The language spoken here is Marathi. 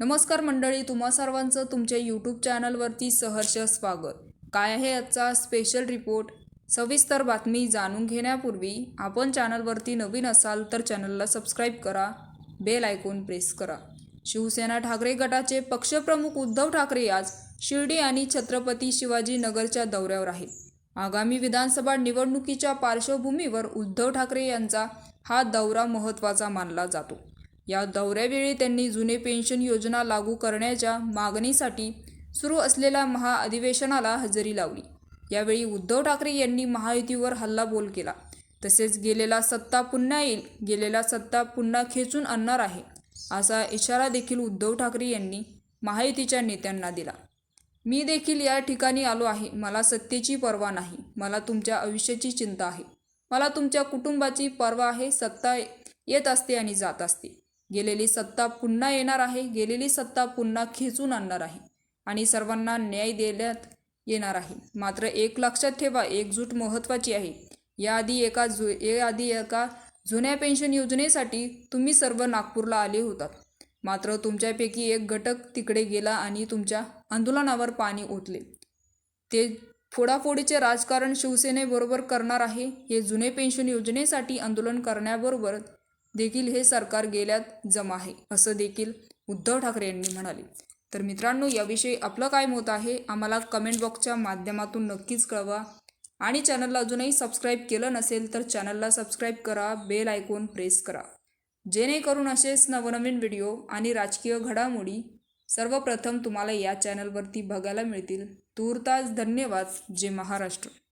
नमस्कार मंडळी तुम्हा सर्वांचं तुमच्या यूट्यूब चॅनलवरती सहर्ष स्वागत. काय आहे आजचा स्पेशल रिपोर्ट सविस्तर बातमी जाणून घेण्यापूर्वी आपण चॅनलवरती नवीन असाल तर चॅनलला सबस्क्राईब करा बेल आयकॉन प्रेस करा. शिवसेना ठाकरे गटाचे पक्षप्रमुख उद्धव ठाकरे आज शिर्डी आणि छत्रपती शिवाजी नगरच्या दौऱ्यावर आहेत. आगामी विधानसभा निवडणुकीच्या पार्श्वभूमीवर उद्धव ठाकरे यांचा हा दौरा महत्त्वाचा मानला जातो. या दौऱ्यावेळी त्यांनी जुने पेन्शन योजना लागू करण्याच्या मागणीसाठी सुरू असलेल्या महाअधिवेशनाला हजेरी लावली. यावेळी उद्धव ठाकरे यांनी महायुतीवर हल्लाबोल केला. तसेच गेलेला सत्ता पुन्हा येईल गेलेला सत्ता पुन्हा खेचून आणणार आहे असा इशारा देखील उद्धव ठाकरे यांनी महायुतीच्या नेत्यांना दिला. मी देखील या ठिकाणी आलो आहे. मला सत्तेची पर्वा नाही. मला तुमच्या आयुष्याची चिंता आहे. मला तुमच्या कुटुंबाची पर्वा आहे. सत्ता येत असते आणि जात असते. गेलेली सत्ता पुन्हा येणार आहे गेलेली सत्ता पुन्हा खेचून आणणार आहे आणि सर्वांना न्याय देण्यात येणार आहे. मात्र एक लक्षात ठेवा एकजूट महत्त्वाची आहे. याआधी एका जु याआधी एका जुन्या पेन्शन योजनेसाठी तुम्ही सर्व नागपूरला आले होतात. मात्र तुमच्यापैकी एक घटक तिकडे गेला आणि तुमच्या आंदोलनावर पाणी ओतले. ते फोडाफोडीचे राजकारण शिवसेनेबरोबर करणार आहे हे जुने पेन्शन योजनेसाठी आंदोलन करण्याबरोबर देखील हे सरकार गेल्यात जमा आहे असं देखील उद्धव ठाकरे यांनी म्हणाले. तर मित्रांनो याविषयी आपलं काय मत आहे आम्हाला कमेंट बॉक्सच्या माध्यमातून नक्कीच कळवा. आणि चॅनलला अजूनही सबस्क्राईब केलं नसेल तर चॅनलला सबस्क्राईब करा बेल आयकॉन प्रेस करा. जेणेकरून असेच नवनवीन व्हिडिओ आणि राजकीय घडामोडी सर्वप्रथम तुम्हाला या चॅनलवरती बघायला मिळतील. तूर्तास धन्यवाद जे महाराष्ट्र.